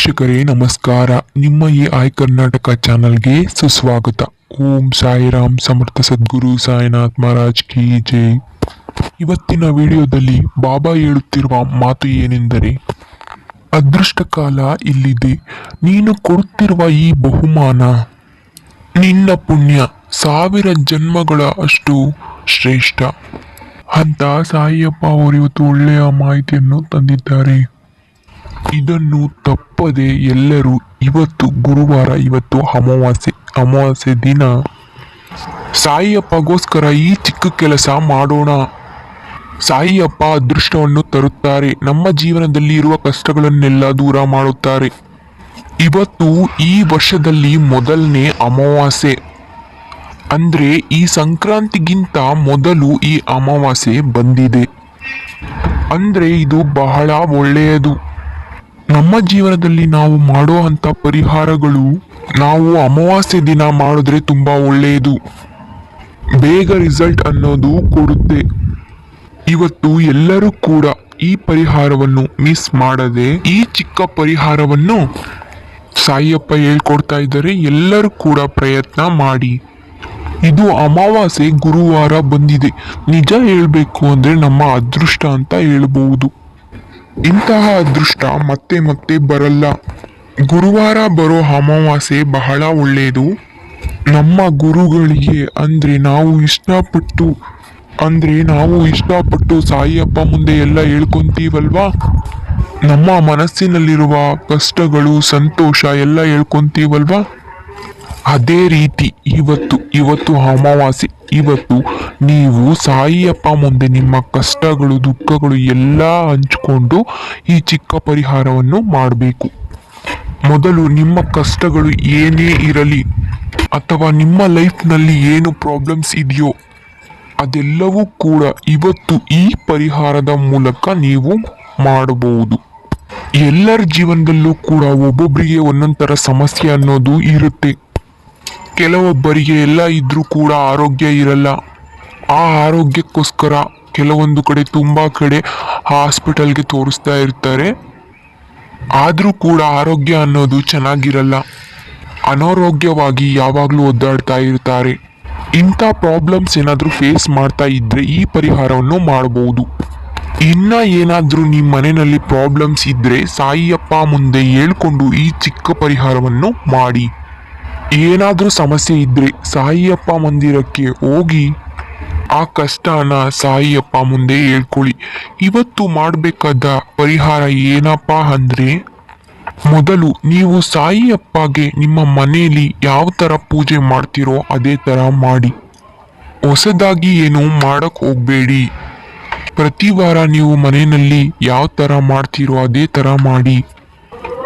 ವೀಕ್ಷಕರೇ, ನಮಸ್ಕಾರ. ನಿಮ್ಮ ಈ ಆಯ್ ಕರ್ನಾಟಕ ಚಾನಲ್ಗೆ ಸುಸ್ವಾಗತ. ಓಂ ಸಾಯಿರಾಮ್ ಸಮರ್ಥ ಸದ್ಗುರು, ಸಾಯಿನಾಥ್ ಮಹಾರಾಜ್ ಕಿ ಜೈ. ಇವತ್ತಿನ ವಿಡಿಯೋದಲ್ಲಿ ಬಾಬಾ ಹೇಳುತ್ತಿರುವ ಮಾತು ಏನೆಂದರೆ ಅದೃಷ್ಟ ಕಾಲ ಇಲ್ಲಿದೆ. ನೀನು ಕೊಡುತ್ತಿರುವ ಈ ಬಹುಮಾನ, ನಿನ್ನ ಪುಣ್ಯ, ಸಾವಿರ ಜನ್ಮಗಳ ಅಷ್ಟು ಶ್ರೇಷ್ಠ ಅಂತ ಸಾಯಿಯಪ್ಪ ಅವರು ಇವತ್ತು ಒಳ್ಳೆಯ ಮಾಹಿತಿಯನ್ನು ತಂದಿದ್ದಾರೆ. ಇದನ್ನು ತಪ್ಪದೆ ಎಲ್ಲರೂ ಇವತ್ತು ಗುರುವಾರ, ಇವತ್ತು ಅಮಾವಾಸ್ಯೆ ಅಮಾವಾಸ್ಯೆ ದಿನ. ಸಾಯಿಯಪ್ಪಗೋಸ್ಕರ ಈ ಚಿಕ್ಕ ಕೆಲಸ ಮಾಡೋಣ. ಸಾಯಿಯಪ್ಪ ಅದೃಷ್ಟವನ್ನು ತರುತ್ತಾರೆ. ನಮ್ಮ ಜೀವನದಲ್ಲಿ ಇರುವ ಕಷ್ಟಗಳನ್ನೆಲ್ಲ ದೂರ ಮಾಡುತ್ತಾರೆ. ಇವತ್ತು ಈ ವರ್ಷದಲ್ಲಿ ಮೊದಲನೇ ಅಮಾವಾಸ್ಯೆ. ಅಂದರೆ ಈ ಸಂಕ್ರಾಂತಿಗಿಂತ ಮೊದಲು ಈ ಅಮಾವಾಸ್ಯೆ ಬಂದಿದೆ. ಅಂದರೆ ಇದು ಬಹಳ ಒಳ್ಳೆಯದು. ನಮ್ಮ ಜೀವನದಲ್ಲಿ ನಾವು ಮಾಡುವಂಥ ಪರಿಹಾರಗಳು ನಾವು ಅಮಾವಾಸ್ಯೆ ದಿನ ಮಾಡಿದ್ರೆ ತುಂಬಾ ಒಳ್ಳೆಯದು. ಬೇಗ ರಿಸಲ್ಟ್ ಅನ್ನೋದು ಕೊಡುತ್ತೆ. ಇವತ್ತು ಎಲ್ಲರೂ ಕೂಡ ಈ ಪರಿಹಾರವನ್ನು ಮಿಸ್ ಮಾಡದೆ ಈ ಚಿಕ್ಕ ಪರಿಹಾರವನ್ನು ಸಾಯಿಯಪ್ಪ ಹೇಳ್ಕೊಡ್ತಾ ಇದ್ದಾರೆ, ಎಲ್ಲರೂ ಕೂಡ ಪ್ರಯತ್ನ ಮಾಡಿ. ಇದು ಅಮಾವಾಸ್ಯೆ ಗುರುವಾರ ಬಂದಿದೆ. ನಿಜ ಹೇಳಬೇಕು ಅಂದ್ರೆ ನಮ್ಮ ಅದೃಷ್ಟ ಅಂತ ಹೇಳ್ಬಹುದು ಇಂತಹ ಅದೃಷ್ಟ ಮತ್ತೆ ಮತ್ತೆ ಬರಲ್ಲ. ಗುರುವಾರ ಬರೋ ಅಮಾವಾಸ್ಯೆ ಬಹಳ ಒಳ್ಳೆಯದು ನಮ್ಮ ಗುರುಗಳಿಗೆ ಅಂದ್ರೆ ನಾವು ಇಷ್ಟಪಟ್ಟು, ಅಂದ್ರೆ ನಾವು ಇಷ್ಟಪಟ್ಟು ಸಾಯಿಯಪ್ಪ ಮುಂದೆ ಎಲ್ಲ ಹೇಳ್ಕೊಂತೀವಲ್ವಾ? ನಮ್ಮ ಮನಸ್ಸಿನಲ್ಲಿರುವ ಕಷ್ಟಗಳು, ಸಂತೋಷ ಎಲ್ಲ ಹೇಳ್ಕೊಂತೀವಲ್ವಾ? ಅದೇ ರೀತಿ ಇವತ್ತು ಇವತ್ತು ಅಮಾವಾಸ್ಯೆ, ಇವತ್ತು ನೀವು ಸಾಯಿಯಪ್ಪ ಮುಂದೆ ನಿಮ್ಮ ಕಷ್ಟಗಳು, ದುಃಖಗಳು ಎಲ್ಲ ಹಂಚಿಕೊಂಡು ಈ ಚಿಕ್ಕ ಪರಿಹಾರವನ್ನು ಮಾಡಬೇಕು. ಮೊದಲು ನಿಮ್ಮ ಕಷ್ಟಗಳು ಏನೇ ಇರಲಿ ಅಥವಾ ನಿಮ್ಮ ಲೈಫ್ನಲ್ಲಿ ಏನು ಪ್ರಾಬ್ಲಮ್ಸ್ ಇದೆಯೋ ಅದೆಲ್ಲವೂ ಕೂಡ ಇವತ್ತು ಈ ಪರಿಹಾರದ ಮೂಲಕ ನೀವು ಮಾಡಬಹುದು. ಎಲ್ಲರ ಜೀವನದಲ್ಲೂ ಕೂಡ ಒಬ್ಬೊಬ್ಬರಿಗೆ ಒಂದೊಂದು ಥರ ಸಮಸ್ಯೆ ಅನ್ನೋದು ಇರುತ್ತೆ. ಕೆಲವೊಬ್ಬರಿಗೆ ಎಲ್ಲ ಇದ್ರೂ ಕೂಡ ಆರೋಗ್ಯ ಇರಲ್ಲ. ಆ ಆರೋಗ್ಯಕ್ಕೋಸ್ಕರ ಕೆಲವೊಂದು ಕಡೆ ತುಂಬ ಕಡೆ ಹಾಸ್ಪಿಟಲ್ಗೆ ತೋರಿಸ್ತಾ ಇರ್ತಾರೆ. ಆದರೂ ಕೂಡ ಆರೋಗ್ಯ ಅನ್ನೋದು ಚೆನ್ನಾಗಿರಲ್ಲ. ಅನಾರೋಗ್ಯವಾಗಿ ಯಾವಾಗಲೂ ಒದ್ದಾಡ್ತಾ ಇರ್ತಾರೆ. ಇಂಥ ಪ್ರಾಬ್ಲಮ್ಸ್ ಏನಾದರೂ ಫೇಸ್ ಮಾಡ್ತಾ ಇದ್ರೆ ಈ ಪರಿಹಾರವನ್ನು ಮಾಡಬಹುದು ಇನ್ನ ಏನಾದರೂ ನಿಮ್ಮ ಮನೆಯಲ್ಲಿ ಪ್ರಾಬ್ಲಮ್ಸ್ ಇದ್ರೆ ಸಾಯಿಯಪ್ಪ ಮುಂದೆ ಹೇಳ್ಕೊಂಡು ಈ ಚಿಕ್ಕ ಪರಿಹಾರವನ್ನು ಮಾಡಿ. ಏನಾದರೂ ಸಮಸ್ಯೆ ಇದ್ರೆ ಸಾಯಿಯಪ್ಪ ಮಂದಿರಕ್ಕೆ ಹೋಗಿ ಆ ಕಷ್ಟನ ಸಾಯಿಯಪ್ಪ ಮುಂದೆ ಹೇಳ್ಕೊಳ್ಳಿ. ಇವತ್ತು ಮಾಡಬೇಕಾದ ಪರಿಹಾರ ಏನಪ್ಪ ಅಂದ್ರೆ, ಮೊದಲು ನೀವು ಸಾಯಿಯಪ್ಪಗೆ ನಿಮ್ಮ ಮನೆಯಲ್ಲಿ ಯಾವ ಥರ ಪೂಜೆ ಮಾಡ್ತೀರೋ ಅದೇ ಥರ ಮಾಡಿ. ಹೊಸದಾಗಿ ಏನು ಮಾಡಕ್ ಹೋಗಬೇಡಿ. ಪ್ರತಿ ವಾರ ನೀವು ಮನೆಯಲ್ಲಿ ಯಾವ ಥರ ಮಾಡ್ತೀರೋ ಅದೇ ಥರ ಮಾಡಿ.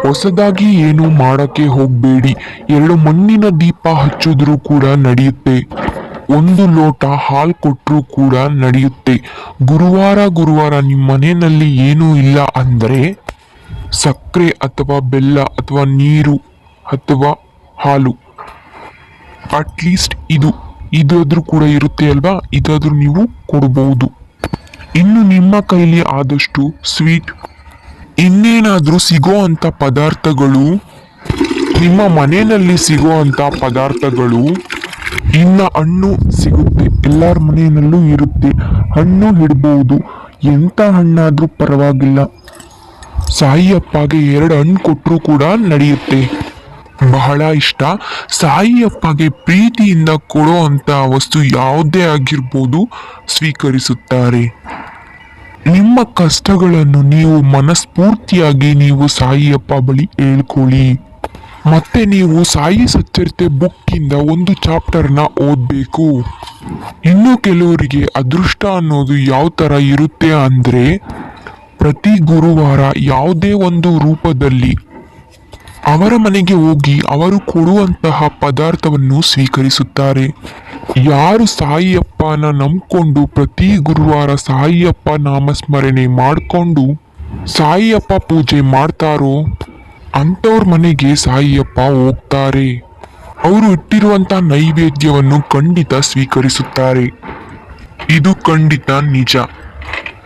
ಹೊಸದಾಗಿ ಏನು ಮಾಡಕ್ಕೆ ಹೋಗಬೇಡಿ. ಎರಡು ಮಣ್ಣಿನ ದೀಪ ಹಚ್ಚಿದ್ರೂ ಕೂಡ ನಡೆಯುತ್ತೆ. ಒಂದು ಲೋಟ ಹಾಲು ಕೊಟ್ಟರೂ ಕೂಡ ನಡೆಯುತ್ತೆ. ಗುರುವಾರ ಗುರುವಾರ ನಿಮ್ಮ ಮನೆಯಲ್ಲಿ ಏನೂ ಇಲ್ಲ ಅಂದರೆ ಸಕ್ಕರೆ ಅಥವಾ ಬೆಲ್ಲ ಅಥವಾ ನೀರು ಅಥವಾ ಹಾಲು. ಅಟ್ಲೀಸ್ಟ್ ಇದು. ಇದಾದರೂ ಕೂಡ ಇರುತ್ತೆ ಅಲ್ವಾ? ಇದಾದರೂ ನೀವು ಕೊಡಬಹುದು ಇನ್ನು ನಿಮ್ಮ ಕೈಲಿ ಆದಷ್ಟು ಸ್ವೀಟ್ ಇನ್ನೇನಾದ್ರೂ ಸಿಗೋ ಪದಾರ್ಥಗಳು? ನಿಮ್ಮ ಮನೆಯಲ್ಲಿ ಸಿಗೋ ಪದಾರ್ಥಗಳು? ಇನ್ನ ಹಣ್ಣು ಸಿಗುತ್ತೆ. ಎಲ್ಲರ ಮನೆಯಲ್ಲೂ ಇರುತ್ತೆ. ಹಣ್ಣು ಇಡ್ಬೋದು. ಎಂಥ ಹಣ್ಣಾದರೂ ಪರವಾಗಿಲ್ಲ. ಸಾಯಿಯಪ್ಪಗೆ ಎರಡು ಹಣ್ಣು ಕೊಟ್ಟರು ಕೂಡ ನಡೆಯುತ್ತೆ. ಬಹಳ ಇಷ್ಟ. ಸಾಯಿಯಪ್ಪಗೆ ಪ್ರೀತಿಯಿಂದ ಕೊಡೋ ಅಂತ ವಸ್ತು ಯಾವುದೇ ಆಗಿರ್ಬೋದು ಸ್ವೀಕರಿಸುತ್ತಾರೆ. ನಿಮ್ಮ ಕಷ್ಟಗಳನ್ನು ನೀವು ಮನಸ್ಫೂರ್ತಿಯಾಗಿ ನೀವು ಸಾಯಿಯಪ್ಪ ಬಳಿ ಹೇಳ್ಕೊಳ್ಳಿ. ಮತ್ತೆ ನೀವು ಸಾಯಿ ಸಚ್ಚರಿತೆ ಬುಕ್ಕಿಂದ ಒಂದು ಚಾಪ್ಟರ್ನ ಓದಬೇಕು. ಇನ್ನು ಕೆಲವರಿಗೆ ಅದೃಷ್ಟ ಅನ್ನೋದು ಯಾವ ಥರ ಇರುತ್ತೆ ಅಂದರೆ, ಪ್ರತಿ ಗುರುವಾರ ಯಾವುದೇ ಒಂದು ರೂಪದಲ್ಲಿ ಅವರ ಮನೆಗೆ ಹೋಗಿ ಅವರು ಕೊಡುವಂತಹ ಪದಾರ್ಥವನ್ನು ಸ್ವೀಕರಿಸುತ್ತಾರೆ. ಯಾರು ಸಾಯಿಯಪ್ಪನ ನಂಬ್ಕೊಂಡು ಪ್ರತಿ ಗುರುವಾರ ಸಾಯಿಯಪ್ಪ ನಾಮಸ್ಮರಣೆ ಮಾಡಿಕೊಂಡು ಸಾಯಿಯಪ್ಪ ಪೂಜೆ ಮಾಡ್ತಾರೋ, ಅಂಥವ್ರ ಮನೆಗೆ ಸಾಯಿಯಪ್ಪ ಹೋಗ್ತಾರೆ. ಅವರು ಇಟ್ಟಿರುವಂಥ ನೈವೇದ್ಯವನ್ನು ಖಂಡಿತ ಸ್ವೀಕರಿಸುತ್ತಾರೆ. ಇದು ಖಂಡಿತ ನಿಜ.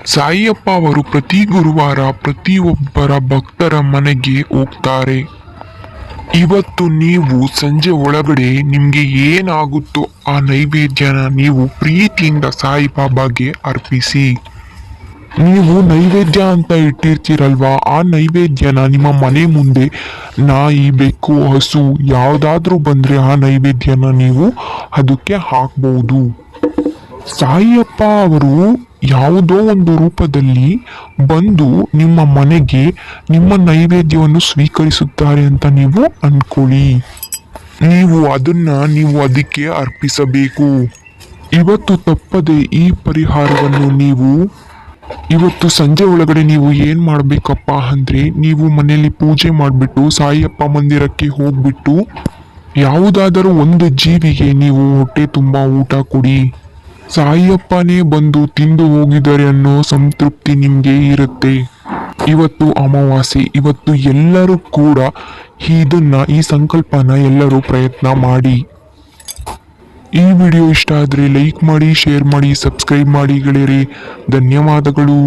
ಸಾಯಿಯಪ್ಪ ಅವರು ಪ್ರತಿ ಗುರುವಾರ ಪ್ರತಿಯೊಬ್ಬರ ಭಕ್ತರ ಮನೆಗೆ ಹೋಗ್ತಾರೆ. ಇವತ್ತು ನೀವು ಸಂಜೆ ಒಳಗಡೆ ನಿಮಗೆ ಏನಾಗುತ್ತೋ ಆ ನೈವೇದ್ಯನ ನೀವು ಪ್ರೀತಿಯಿಂದ ಸಾಯಿಬಾಬಾಗೆ ಅರ್ಪಿಸಿ. ನೀವು ನೈವೇದ್ಯ ಅಂತ ಇಟ್ಟಿರ್ತೀರಲ್ವಾ? ಆ ನೈವೇದ್ಯನ ನಿಮ್ಮ ಮನೆ ಮುಂದೆ ನಾಯಿ, ಬೆಕ್ಕು, ಹಸು ಯಾವುದಾದ್ರೂ ಬಂದರೆ ಆ ನೈವೇದ್ಯನ ನೀವು ಅದಕ್ಕೆ ಹಾಕ್ಬೋದು. ಸಾಯಿಯಪ್ಪ ಅವರು ಯಾವುದೋ ಒಂದು ರೂಪದಲ್ಲಿ ಬಂದು ನಿಮ್ಮ ಮನೆಗೆ ನಿಮ್ಮ ನೈವೇದ್ಯವನ್ನು ಸ್ವೀಕರಿಸುತ್ತಾರೆ ಅಂತ ನೀವು ಅನ್ಕೊಳ್ಳಿ. ನೀವು ಅದನ್ನ ನೀವು ಅದಕ್ಕೆ ಅರ್ಪಿಸಬೇಕು. ಇವತ್ತು ತಪ್ಪದೆ ಈ ಪರಿಹಾರವನ್ನು ನೀವು ಇವತ್ತು ಸಂಜೆ ಒಳಗಡೆ ನೀವು ಏನ್ ಮಾಡ್ಬೇಕಪ್ಪ ಅಂದ್ರೆ ನೀವು ಮನೆಯಲ್ಲಿ ಪೂಜೆ ಮಾಡಿಬಿಟ್ಟು ಸಾಯಿಯಪ್ಪ ಮಂದಿರಕ್ಕೆ ಹೋಗ್ಬಿಟ್ಟು ಯಾವುದಾದರೂ ಒಂದು ಜೀವಿಗೆ ನೀವು ಹೊಟ್ಟೆ ತುಂಬಾ ಊಟ ಕೊಡಿ. ಸಾಯಿಯಪ್ಪನೇ ಬಂದು ತಿಂದು ಹೋಗಿದ್ದಾರೆ ಅನ್ನೋ ಸಂತೃಪ್ತಿ ನಿಮಗೆ ಇರುತ್ತೆ. ಇವತ್ತು ಅಮಾವಾಸ್ಯೆ, ಇವತ್ತು ಎಲ್ಲರೂ ಕೂಡ ಇದನ್ನ ಈ ಸಂಕಲ್ಪನ ಎಲ್ಲರೂ ಪ್ರಯತ್ನ ಮಾಡಿ. ಈ ವಿಡಿಯೋ ಇಷ್ಟ ಆದರೆ ಲೈಕ್ ಮಾಡಿ, ಶೇರ್ ಮಾಡಿ, ಸಬ್ಸ್ಕ್ರೈಬ್ ಮಾಡಿ ಗೆಳೆಯರಿ. ಧನ್ಯವಾದಗಳು.